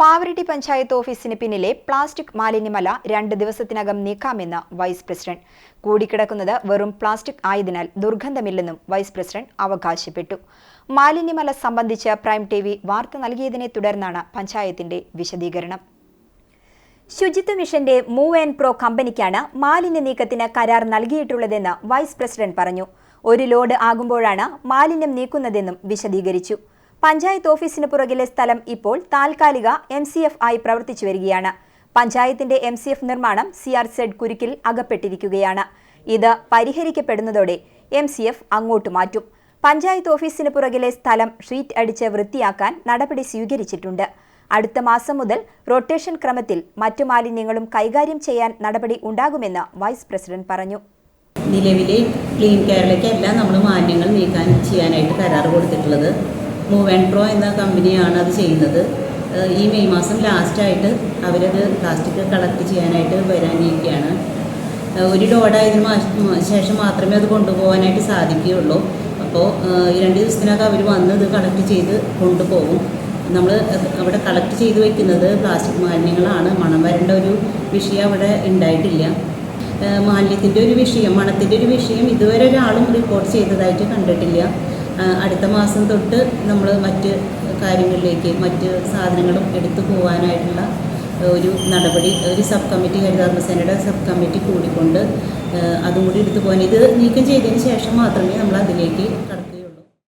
പാവറട്ടി പഞ്ചായത്ത് ഓഫീസിന് പിന്നിലെ പ്ലാസ്റ്റിക് മാലിന്യമല രണ്ട് ദിവസത്തിനകം നീക്കാമെന്ന് വൈസ് പ്രസിഡന്റ്. കൂടിക്കിടക്കുന്നത് വെറും പ്ലാസ്റ്റിക് ആയതിനാൽ ദുർഗന്ധമില്ലെന്നും വൈസ് പ്രസിഡന്റ് അവകാശപ്പെട്ടു. മാലിന്യമല സംബന്ധിച്ച് പ്രൈം ടി വി വാർത്ത നൽകിയതിനെ തുടർന്നാണ് പഞ്ചായത്തിന്റെ വിശദീകരണം. ശുചിത്വ മിഷന്റെ മൂവ് ആൻഡ് പ്രോ കമ്പനിക്കാണ് മാലിന്യ നീക്കത്തിന് കരാർ നൽകിയിട്ടുള്ളതെന്ന് വൈസ് പ്രസിഡന്റ് പറഞ്ഞു. ഒരു ലോഡ് ആകുമ്പോഴാണ് മാലിന്യം നീക്കുന്നതെന്നും വിശദീകരിച്ചു. പഞ്ചായത്ത് ഓഫീസിന് പുറകിലെ സ്ഥലം ഇപ്പോൾ താൽക്കാലിക എം സി എഫ് ആയി പ്രവർത്തിച്ചു വരികയാണ്. പഞ്ചായത്തിന്റെ എം സി എഫ് നിർമ്മാണം സി ആർ സെഡ് കുരുക്കിൽ അകപ്പെട്ടിരിക്കുകയാണ്. ഇത് പരിഹരിക്കപ്പെടുന്നതോടെ എം സി എഫ് അങ്ങോട്ട് മാറ്റും. പഞ്ചായത്ത് ഓഫീസിന് പുറകിലെ സ്ഥലം ഷീറ്റ് അടിച്ച് വൃത്തിയാക്കാൻ നടപടി സ്വീകരിച്ചിട്ടുണ്ട്. അടുത്ത മാസം മുതൽ റൊട്ടേഷൻ ക്രമത്തിൽ മറ്റു മാലിന്യങ്ങളും കൈകാര്യം ചെയ്യാൻ നടപടി ഉണ്ടാകുമെന്ന് വൈസ് പ്രസിഡന്റ് പറഞ്ഞു. നിലവിലെ ക്ലീൻ കേരളയ്ക്കെല്ലാം നമ്മൾ മാലിന്യങ്ങൾ നീക്കാൻ ചെയ്യാനായിട്ട് കരാർ കൊടുത്തിട്ടുള്ളത്. മൂവ് ആൻഡ് പ്രോ എന്ന കമ്പനിയാണ് അത് ചെയ്യുന്നത്. ഈ മെയ് മാസം ലാസ്റ്റായിട്ട് അവരത് പ്ലാസ്റ്റിക് കളക്ട് ചെയ്യാനായിട്ട് വരാനിരിക്കുകയാണ്. ഒരു ലോഡായതിനു ശേഷം മാത്രമേ അത് കൊണ്ടുപോകാനായിട്ട് സാധിക്കുകയുള്ളൂ. അപ്പോൾ രണ്ട് ദിവസത്തിനകം അവർ വന്ന് ഇത് കളക്ട് ചെയ്ത് കൊണ്ടുപോകും. നമ്മൾ അവിടെ കളക്ട് ചെയ്ത് വെക്കുന്നത് പ്ലാസ്റ്റിക് മാലിന്യങ്ങളാണ്. മണം വരേണ്ട ഒരു വിഷയം അവിടെ ഉണ്ടായിട്ടില്ല. മാലിന്യത്തിന്റെ ഒരു വിഷയം മണത്തിന്റെ ഒരു വിഷയം ഇതുവരെ ഒരാളും റിപ്പോർട്ട് ചെയ്തതായിട്ട് കണ്ടിട്ടില്ല. അടുത്ത മാസം തൊട്ട് നമ്മൾ മറ്റ് കാര്യങ്ങളിലേക്ക് മറ്റ് സാധനങ്ങളും എടുത്തു പോകാനായിട്ടുള്ള ഒരു നടപടി ഒരു സബ് കമ്മിറ്റി ഹരിതാത്മസേനയുടെ സബ് കമ്മിറ്റി കൂടിക്കൊണ്ട് അതും കൂടി എടുത്തു പോകാൻ ഇത് നീക്കം ചെയ്തതിന് ശേഷം മാത്രമേ നമ്മൾ അതിലേക്ക്